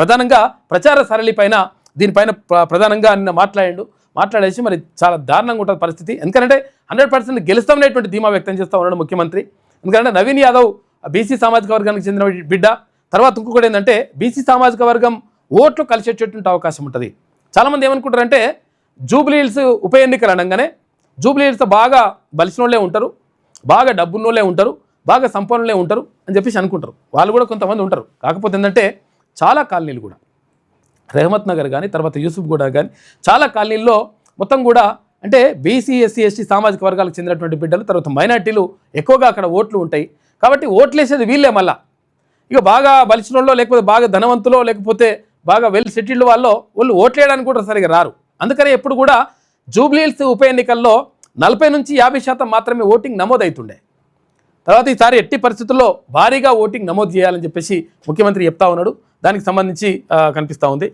ప్రధానంగా ప్రచార సరళిపైన దీనిపైన ప్ర- ప్రధానంగా నిన్న మాట్లాడాడు. మాట్లాడేసి మరి చాలా దారుణంగా ఉంటుంది పరిస్థితి. ఎందుకంటే హండ్రెడ్ పర్సెంట్ గెలుస్తామనేటువంటి ధీమా వ్యక్తం చేస్తూ ఉన్నాడు ముఖ్యమంత్రి. ఎందుకంటే నవీన్ యాదవ్ బీసీ సామాజిక వర్గానికి చెందిన బిడ్డ. తర్వాత ఇంకొకటి ఏంటంటే బీసీ సామాజిక వర్గం ఓట్లు కలిసేటటువంటి అవకాశం ఉంటుంది. చాలామంది ఏమనుకుంటారంటే జూబ్లీ హిల్స్ ఉప ఎన్నికలు అనగానే జూబ్లీ హిల్స్ బాగా బలిసిన వాళ్ళే ఉంటారు బాగా డబ్బున్నోళ్ళే ఉంటారు బాగా సంపన్నులే ఉంటారు అని చెప్పేసి అనుకుంటారు. వాళ్ళు కూడా కొంతమంది ఉంటారు. కాకపోతే ఏంటంటే చాలా కాలనీలు కూడా. రెహమత్ నగర్ కానీ తర్వాత యూసుఫ్ గూడ కానీ చాలా కాలనీల్లో మొత్తం కూడా అంటే బీసీ ఎస్సీ ఎస్టీ సామాజిక వర్గాలకు చెందినటువంటి బిడ్డలు తర్వాత మైనార్టీలు ఎక్కువగా అక్కడ ఓట్లు ఉంటాయి. కాబట్టి ఓట్లు వేసేది వీళ్ళే మళ్ళా. ఇక బాగా బలిసినోళ్ళో లేకపోతే బాగా ధనవంతులో లేకపోతే బాగా వెల్ సెటిల్డ్ వాళ్ళో వాళ్ళు ఓట్లేయడానికి కూడా సరిగా రారు. అందుకనే ఎప్పుడు కూడా జూబ్లీహిల్స్ ఉప ఎన్నికల్లో నలభై నుంచి యాభై శాతం మాత్రమే ఓటింగ్ నమోదవుతుండే తర్వాత ఈసారి ఎట్టి పరిస్థితుల్లో భారీగా ఓటింగ్ నమోదు చేయాలని చెప్పేసి ముఖ్యమంత్రి చెప్తా ఉన్నాడు. దానికి సంబంధించి కనిపిస్తూ ఉంది.